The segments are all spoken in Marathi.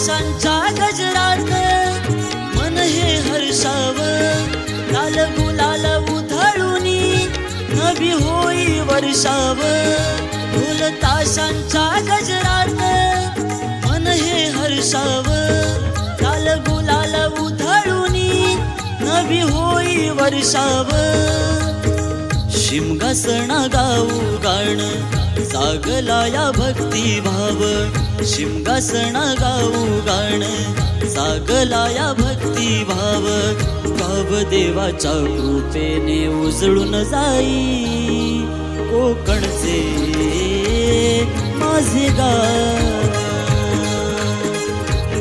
आकाशांच्या गजरात. मन हे हर्षाव लाल गुलाल उधळून नवी होई वर्षाव ढोल ताशांच्या गजरात. मन हे हर्षाव लाल गुलाल उधळून नवी होई वर्षाव शिमगासणा गाऊ गाण जागला या भक्ती भाव. शिमगासणा गाऊ गाण जागला या भक्ती भाव. भाव देवाच्या कृपेने उजळून जाई कोकणचे माझे गाव.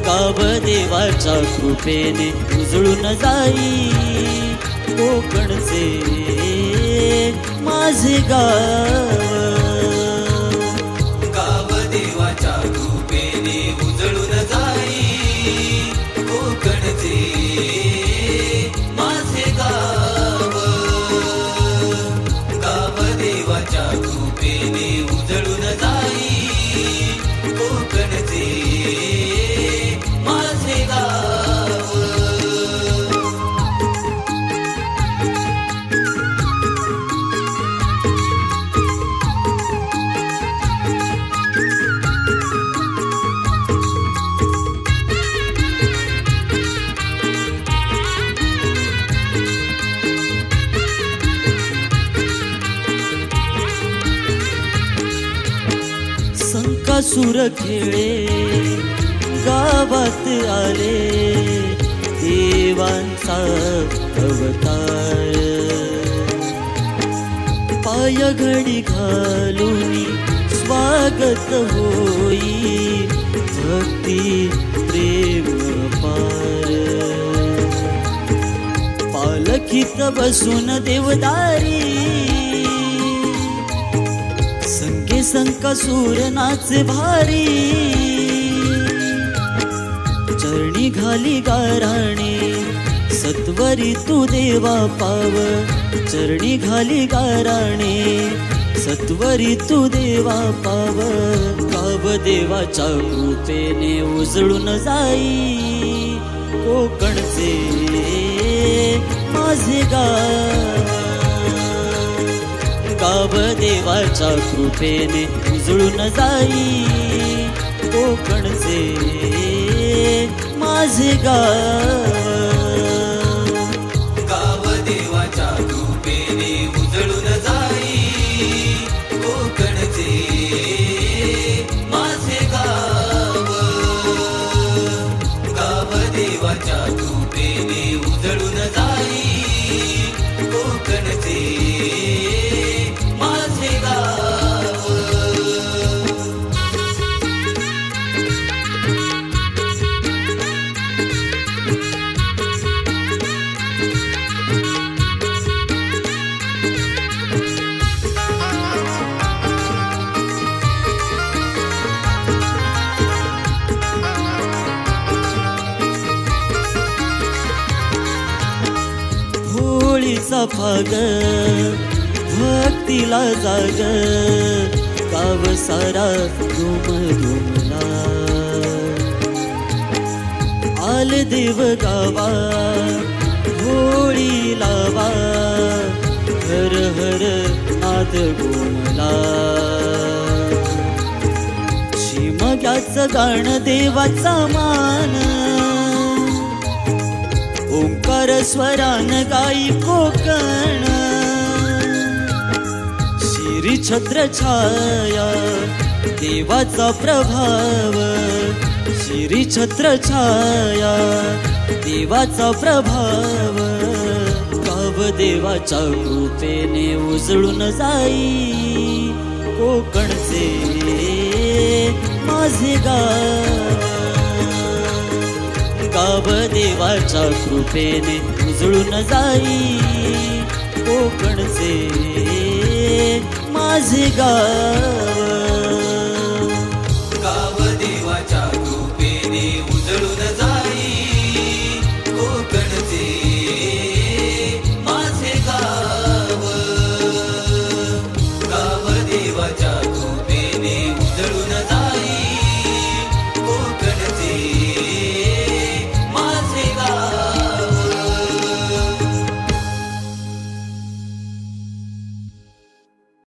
गाव देवाच्या कृपेने उजळून जाई कोकणचे माझे गाव सुर खेळे गावात आले देवांचा अवतार. पाय घडी घालून स्वागत होई भक्ती प्रेम पार. पालखीत बसून देवदारी संगे नाचे भारी. चरणी घाली गाराणे सत्वरी तू देवा पाव. चरणी घाली गाराणे सत्वरी तू देवा पाव. काव देवाच्या कृपेने उजळून जाई कोकणचे. माझे गाव तुझ्याच्या कृपेने उजळून जाई. कोकणचे माझे गा गाव फाग भक्तीला जाग काव सारा घुम घुमला आल देव गावा होळी लावा हर हर आद घुमला शिमग्याचं गाणं देवाचा मान ओंकार स्वरान गाई कोकण. शिरी छत्र छाया देवाचा प्रभाव. शिरी छत्र छाया देवाचा प्रभाव. गाव देवाच्या कृपेने उजळून जाई कोकणचे. माझे गाव देवाच्या कृपेने उजळून जाई. कोकणचे माझे गाव.